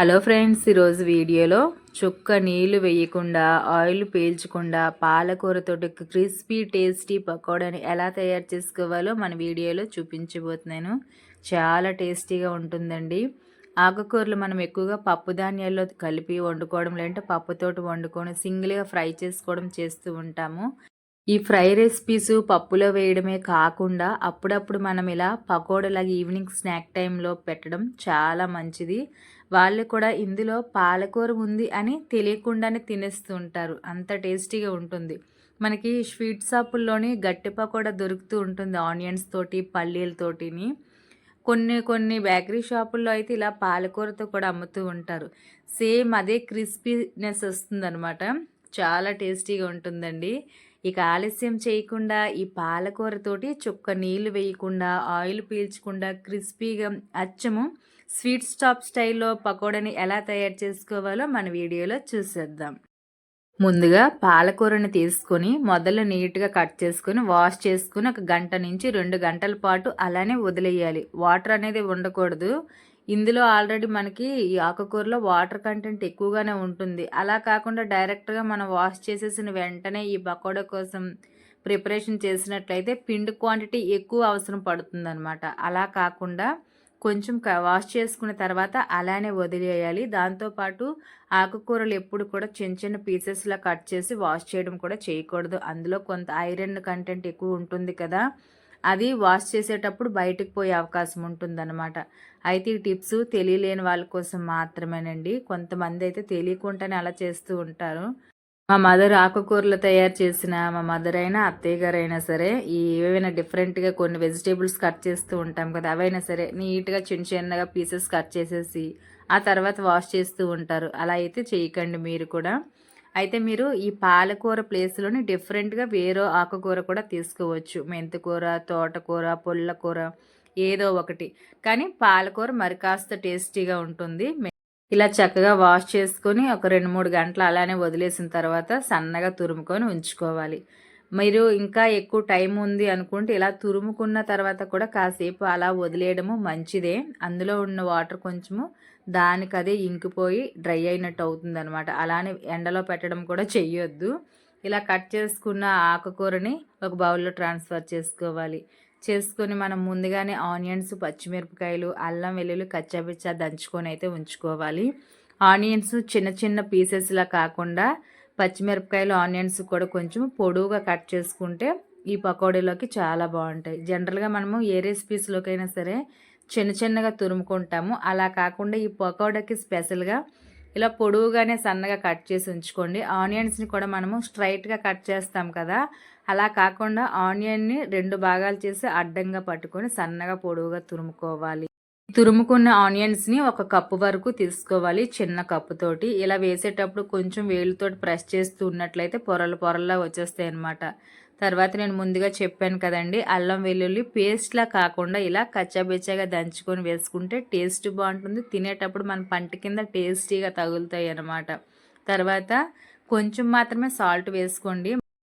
Hello friends ఈరోజు వీడియోలో చుక్క నీళ్ళు వేయకుండా ఆయిల్ పీల్చకుండా పాలకూరతోటి క్రిస్పీ టేస్టీ పకోడాని ఎలా తయారు చేసుకోవాలో మన వీడియోలో చూపించబోతున్నాను. చాలా టేస్టీగా ఉంటుందండి. ఆకుకూరలు మనం ఎక్కువగా పప్పు ధాన్యాల్లో కలిపి వండుకోవడం లేదంటే పప్పుతోటి వండుకొని సింగిల్గా ఫ్రై చేసుకోవడం చేస్తూ ఉంటాము. ఈ ఫ్రై రెసిపీస్ పప్పులో వేయడమే కాకుండా అప్పుడప్పుడు మనం ఇలా పకోడలాగా ఈవినింగ్ స్నాక్ టైంలో పెట్టడం చాలా మంచిది. వాళ్ళు కూడా ఇందులో పాలకూర ఉంది అని తెలియకుండానే తినేస్తూ ఉంటారు అంత టేస్టీగా ఉంటుంది. మనకి స్వీట్ షాపుల్లోని గట్టిపకోడా దొరుకుతూ ఉంటుంది ఆనియన్స్ తోటి పల్లీలతోటిని కొన్ని కొన్ని బేకరీ షాపుల్లో అయితే ఇలా పాలకూరతో కూడా అమ్ముతూ ఉంటారు. సేమ్ అదే క్రిస్పీనెస్ వస్తుందన్నమాట. చాలా టేస్టీగా ఉంటుందండి. ఇక ఆలస్యం చేయకుండా ఈ పాలకూరతోటి చుక్క నీళ్ళు వేయకుండా ఆయిల్ పీల్చకుండా క్రిస్పీగా అచ్చము స్వీట్ స్టాప్ స్టైల్లో పకోడని ఎలా తయారు చేసుకోవాలో మన వీడియోలో చూసేద్దాం. ముందుగా పాలకూరని తీసుకొని మొదలు నీట్గా కట్ చేసుకొని వాష్ చేసుకుని ఒక గంట నుంచి రెండు గంటల పాటు అలానే వదిలేయాలి. వాటర్ అనేది ఉండకూడదు. ఇందులో ఆల్రెడీ మనకి ఈ ఆకుకూరలో వాటర్ కంటెంట్ ఎక్కువగానే ఉంటుంది. అలా కాకుండా డైరెక్ట్గా మనం వాష్ చేసేసిన వెంటనే ఈ పకోడా కోసం ప్రిపరేషన్ చేసినట్లయితే పిండి క్వాంటిటీ ఎక్కువ అవసరం పడుతుందన్నమాట. అలా కాకుండా కొంచెం వాష్ చేసుకున్న తర్వాత అలానే వదిలేయాలి. దాంతోపాటు ఆకుకూరలు ఎప్పుడు కూడా చిన్న చిన్న పీసెస్లా కట్ చేసి వాష్ చేయడం కూడా చేయకూడదు. అందులో కొంత ఐరన్ కంటెంట్ ఎక్కువ ఉంటుంది కదా అది వాష్ చేసేటప్పుడు బయటకు పోయే అవకాశం ఉంటుందన్నమాట. అయితే ఈ టిప్స్ తెలియలేని వాళ్ళ కోసం మాత్రమేనండి. కొంతమంది అయితే తెలియకుండానే అలా చేస్తూ ఉంటారు. మా మదర్ ఆకుకూరలు తయారు చేసిన మా మదర్ అయినా అత్తయ్య గారు అయినా సరే ఈ ఏవైనా డిఫరెంట్గా కొన్ని వెజిటేబుల్స్ కట్ చేస్తూ ఉంటాం కదా అవైనా సరే నీట్గా చిన్న చిన్నగా పీసెస్ కట్ చేసేసి ఆ తర్వాత వాష్ చేస్తూ ఉంటారు. అలా అయితే చేయకండి మీరు కూడా. అయితే మీరు ఈ పాలకూర ప్లేస్లోని డిఫరెంట్గా వేరే ఆకుకూర కూడా తీసుకోవచ్చు. మెంతికూర తోటకూర పుల్లకూర ఏదో ఒకటి. కానీ పాలకూర మరి కాస్త టేస్టీగా ఉంటుంది. ఇలా చక్కగా వాష్ చేసుకొని ఒక రెండు మూడు గంటలు అలానే వదిలేసిన తర్వాత సన్నగా తురుముకొని ఉంచుకోవాలి. మీరు ఇంకా ఎక్కువ టైం ఉంది అనుకుంటే ఇలా తురుముకున్న తర్వాత కూడా కాసేపు అలా వదిలేయడము మంచిదే. అందులో ఉన్న వాటర్ కొంచెము దానికి అదే ఇంకిపోయి డ్రై అయినట్టు అవుతుంది అనమాట అలానే ఎండలో పెట్టడం కూడా చెయ్యొద్దు. ఇలా కట్ చేసుకున్న ఆకుకూరని ఒక బౌల్లో ట్రాన్స్ఫర్ చేసుకోవాలి. చేసుకొని మనం ముందుగానే ఆనియన్స్ పచ్చిమిరపకాయలు అల్లం వెల్లుల్లి కచ్చాపిచ్చా దంచుకొని అయితే ఉంచుకోవాలి. ఆనియన్స్ చిన్న చిన్న పీసెస్లా కాకుండా పచ్చిమిరపకాయలు ఆనియన్స్ కూడా కొంచెం పొడవుగా కట్ చేసుకుంటే ఈ పకోడీలోకి చాలా బాగుంటాయి. జనరల్గా మనము ఏ రెసిపీస్లోకైనా సరే చిన్న చిన్నగా తురుముకుంటాము. అలా కాకుండా ఈ పకోడాకి స్పెషల్గా ఇలా పొడవుగానే సన్నగా కట్ చేసి ఉంచుకోండి. ఆనియన్స్ని కూడా మనము స్ట్రైట్గా కట్ చేస్తాం కదా. అలా కాకుండా ఆనియన్ని రెండు భాగాలు చేసి అడ్డంగా పట్టుకొని సన్నగా పొడవుగా తురుముకోవాలి. తురుముకున్న ఆనియన్స్ని ఒక కప్పు వరకు తీసుకోవాలి చిన్న కప్పుతోటి. ఇలా వేసేటప్పుడు కొంచెం వేలుతో ప్రెస్ చేస్తూ ఉన్నట్లయితే పొరలు పొరల్లా వచ్చేస్తాయి అనమాట తర్వాత నేను ముందుగా చెప్పాను కదండి అల్లం వెల్లుల్లి పేస్ట్లా కాకుండా ఇలా కచ్చాబెచ్చాగా దంచుకొని వేసుకుంటే టేస్ట్ బాగుంటుంది. తినేటప్పుడు మన పంట కింద టేస్టీగా తగులుతాయి అన్నమాట తర్వాత కొంచెం మాత్రమే సాల్ట్ వేసుకోండి.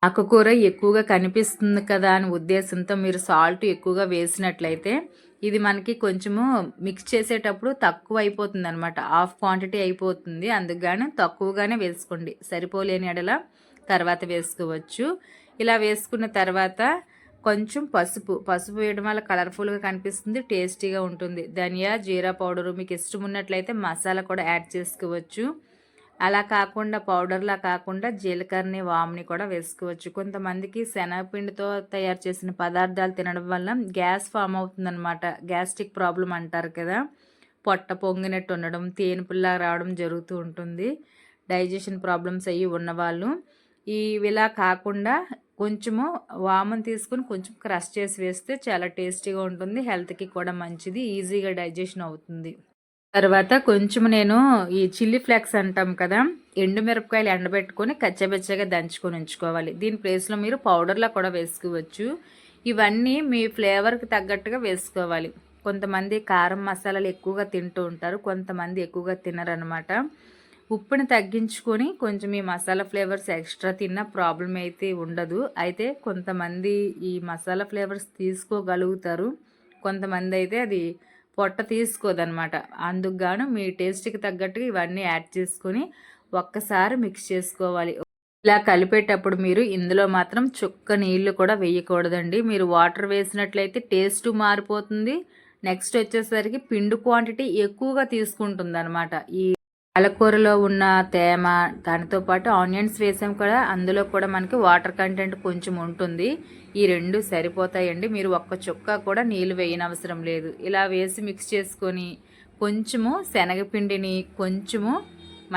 ఆకుకూర ఎక్కువగా కనిపిస్తుంది కదా అని ఉద్దేశంతో మీరు సాల్ట్ ఎక్కువగా వేసినట్లయితే ఇది మనకి కొంచెము మిక్స్ చేసేటప్పుడు తక్కువ అయిపోతుంది అనమాట హాఫ్ క్వాంటిటీ అయిపోతుంది. అందుకు తక్కువగానే వేసుకోండి. సరిపోలేని ఎడల తర్వాత వేసుకోవచ్చు. ఇలా వేసుకున్న తర్వాత కొంచెం పసుపు. పసుపు వేయడం వల్ల కలర్ఫుల్గా కనిపిస్తుంది టేస్టీగా ఉంటుంది. ధనియా జీరా పౌడరు మీకు ఇష్టం ఉన్నట్లయితే మసాలా కూడా యాడ్ చేసుకోవచ్చు. అలా కాకుండా పౌడర్లా కాకుండా జీలకర్రని వాముని కూడా వేసుకోవచ్చు. కొంతమందికి శనగపిండితో తయారు చేసిన పదార్థాలు తినడం వల్ల గ్యాస్ ఫామ్ అవుతుందన్నమాట. గ్యాస్ట్రిక్ ప్రాబ్లం అంటారు కదా. పొట్ట పొంగినట్టు ఉండడం తేనుపుల్లా రావడం జరుగుతూ ఉంటుంది. డైజెషన్ ప్రాబ్లమ్స్ అయ్యి ఉన్నవాళ్ళు ఈ ఇలా కాకుండా కొంచెము వామన్ తీసుకుని కొంచెం క్రష్ చేసి వేస్తే చాలా టేస్టీగా ఉంటుంది. హెల్త్కి కూడా మంచిది. ఈజీగా డైజెషన్ అవుతుంది. తర్వాత కొంచెం నేను ఈ చిల్లీ ఫ్లేక్స్ అంటాం కదా ఎండుమిరపకాయలు ఎండబెట్టుకొని కచ్చబెచ్చగా దంచుకొని ఉంచుకోవాలి. దీని ప్లేస్లో మీరు పౌడర్లా కూడా వేసుకోవచ్చు. ఇవన్నీ మీ ఫ్లేవర్కి తగ్గట్టుగా వేసుకోవాలి. కొంతమంది కారం మసాలాలు ఎక్కువగా తింటూ ఉంటారు కొంతమంది ఎక్కువగా తినరనమాట ఉప్పుని తగ్గించుకొని కొంచెం ఈ మసాలా ఫ్లేవర్స్ ఎక్స్ట్రా తిన్న ప్రాబ్లం అయితే ఉండదు. అయితే కొంతమంది ఈ మసాలా ఫ్లేవర్స్ తీసుకోగలుగుతారు. కొంతమంది అయితే అది పొట్ట తీసుకోదనమాట అందుకు గాను మీ టేస్ట్కి తగ్గట్టుగా ఇవన్నీ యాడ్ చేసుకొని ఒక్కసారి మిక్స్ చేసుకోవాలి. ఇలా కలిపేటప్పుడు మీరు ఇందులో మాత్రం చుక్క నీళ్ళు కూడా వేయకూడదండి. మీరు వాటర్ వేసినట్లయితే టేస్ట్ మారిపోతుంది. నెక్స్ట్ వచ్చేసరికి పిండి క్వాంటిటీ ఎక్కువగా తీసుకుంటుంది అనమాట ఈ పాలకూరలో ఉన్న తేమ దానితో పాటు ఆనియన్స్ వేసాం కూడా అందులో కూడా మనకి వాటర్ కంటెంట్ కొంచెం ఉంటుంది. ఈ రెండు సరిపోతాయండి. మీరు ఒక్క చుక్క కూడా నీళ్ళు వేయనవసరం లేదు. ఇలా వేసి మిక్స్ చేసుకొని కొంచెము శనగపిండిని కొంచెము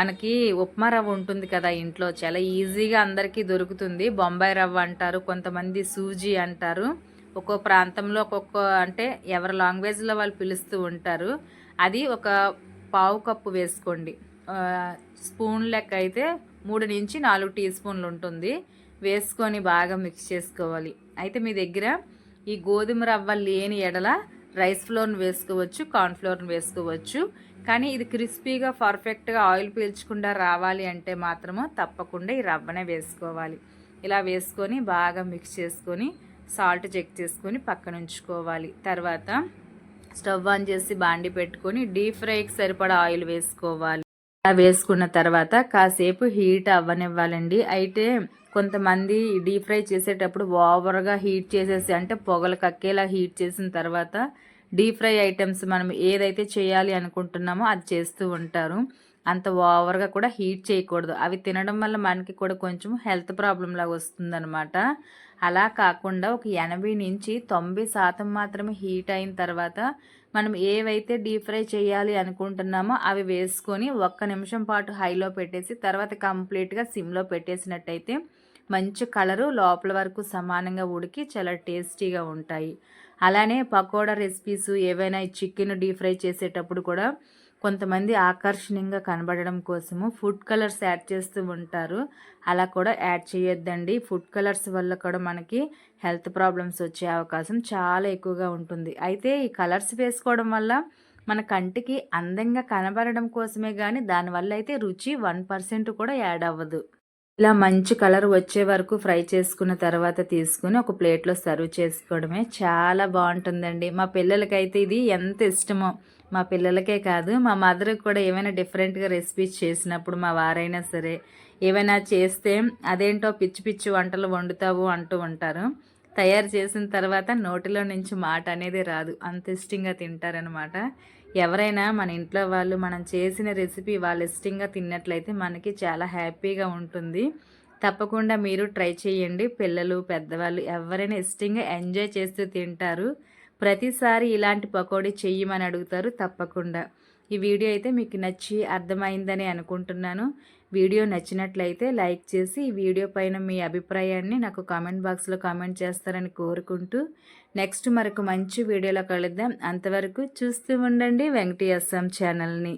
మనకి ఉప్మా రవ్వ ఉంటుంది కదా ఇంట్లో. చాలా ఈజీగా అందరికీ దొరుకుతుంది. బొంబాయి రవ్వ అంటారు కొంతమంది సూజీ అంటారు. ఒక్కో ప్రాంతంలో ఒక్కొక్క అంటే ఎవరి లాంగ్వేజ్లో వాళ్ళు పిలుస్తూ ఉంటారు. అది ఒక పావు కప్పు వేసుకోండి. స్పూన్ లెక్క అయితే మూడు నుంచి నాలుగు టీ స్పూన్లు ఉంటుంది. వేసుకొని బాగా మిక్స్ చేసుకోవాలి. అయితే మీ దగ్గర ఈ గోధుమ రవ్వ లేని ఎడల రైస్ ఫ్లోర్ని వేసుకోవచ్చు కార్న్ఫ్లోర్ని వేసుకోవచ్చు. కానీ ఇది క్రిస్పీగా పర్ఫెక్ట్గా ఆయిల్ పీల్చకుండా రావాలి అంటే మాత్రము తప్పకుండా ఈ రవ్వనే వేసుకోవాలి. ఇలా వేసుకొని బాగా మిక్స్ చేసుకొని సాల్ట్ చెక్ చేసుకొని పక్కన ఉంచుకోవాలి తర్వాత స్టవ్ ఆన్ చేసి బాండి పెట్టుకొని డీప్ ఫ్రైకి సరిపడా ఆయిల్ వేసుకోవాలి. అలా వేసుకున్న తర్వాత కాసేపు హీట్ అవ్వనివ్వాలండి. అయితే కొంతమంది డీప్ ఫ్రై చేసేటప్పుడు ఓవర్గా హీట్ చేసేసి అంటే పొగలు కక్కేలా హీట్ చేసిన తర్వాత డీప్ ఫ్రై ఐటమ్స్ మనం ఏదైతే చేయాలి అనుకుంటున్నామో అది చేస్తూ ఉంటారు. అంత ఓవర్గా కూడా హీట్ చేయకూడదు. అవి తినడం వల్ల మనకి కూడా కొంచెం హెల్త్ ప్రాబ్లం లాగా వస్తుందన్నమాట. అలా కాకుండా ఒక ఎనభై నుంచి తొంభై శాతం మాత్రమే హీట్ అయిన తర్వాత మనం ఏవైతే డీప్ ఫ్రై చేయాలి అనుకుంటున్నామో అవి వేసుకొని ఒక్క నిమిషం పాటు హైలో పెట్టేసి తర్వాత కంప్లీట్గా సిమ్లో పెట్టేసినట్టయితే మంచి కలరు లోపల వరకు సమానంగా ఉడికి చాలా టేస్టీగా ఉంటాయి. అలానే పకోడా రెసిపీస్ ఏవైనా చికెన్ డీప్ ఫ్రై చేసేటప్పుడు కూడా కొంతమంది ఆకర్షణీయంగా కనబడడం కోసము ఫుడ్ కలర్స్ యాడ్ చేస్తూ ఉంటారు. అలా కూడా యాడ్ చేయొద్దండి. ఫుడ్ కలర్స్ వల్ల కూడా మనకి హెల్త్ ప్రాబ్లమ్స్ వచ్చే అవకాశం చాలా ఎక్కువగా ఉంటుంది. అయితే ఈ కలర్స్ వేసుకోవడం వల్ల మన కంటికి అందంగా కనబడడం కోసమే కానీ దానివల్ల అయితే రుచి వన్ పర్సెంట్ కూడా యాడ్ అవ్వదు. ఇలా మంచి కలర్ వచ్చే వరకు ఫ్రై చేసుకున్న తర్వాత తీసుకుని ఒక ప్లేట్లో సర్వ్ చేసుకోవడమే చాలా బాగుంటుందండి. మా పిల్లలకైతే ఇది ఎంత ఇష్టమో. మా పిల్లలకే కాదు మా మదర్ కూడా ఏమైనా డిఫరెంట్గా రెసిపీస్ చేసినప్పుడు మా వారైనా సరే ఏమైనా చేస్తే అదేంటో పిచ్చి పిచ్చి వంటలు వండుతావు అంటూ ఉంటారు. తయారు చేసిన తర్వాత నోటిలో నుంచి మాట అనేది రాదు. అంత ఇష్టంగా తింటారనమాట ఎవరైనా మన ఇంట్లో వాళ్ళు మనం చేసిన రెసిపీ వాళ్ళు ఇష్టంగా తిన్నట్లయితే మనకి చాలా హ్యాపీగా ఉంటుంది. తప్పకుండా మీరు ట్రై చేయండి. పిల్లలు పెద్దవాళ్ళు ఎవరైనా ఇష్టంగా ఎంజాయ్ చేస్తూ తింటారు. ప్రతిసారి ఇలాంటి పకోడీ చెయ్యమని అడుగుతారు తప్పకుండా. ఈ వీడియో అయితే మీకు నచ్చి అర్థమైందని అనుకుంటున్నాను. వీడియో నచ్చినట్లయితే లైక్ చేసి ఈ వీడియో పైన మీ అభిప్రాయాన్ని నాకు కామెంట్ బాక్స్లో కామెంట్ చేస్తారని కోరుకుంటూ నెక్స్ట్ మరొక మంచి వీడియోలో కలుద్దాం. అంతవరకు చూస్తూ ఉండండి వెంకటేశ్వం ఛానల్ని.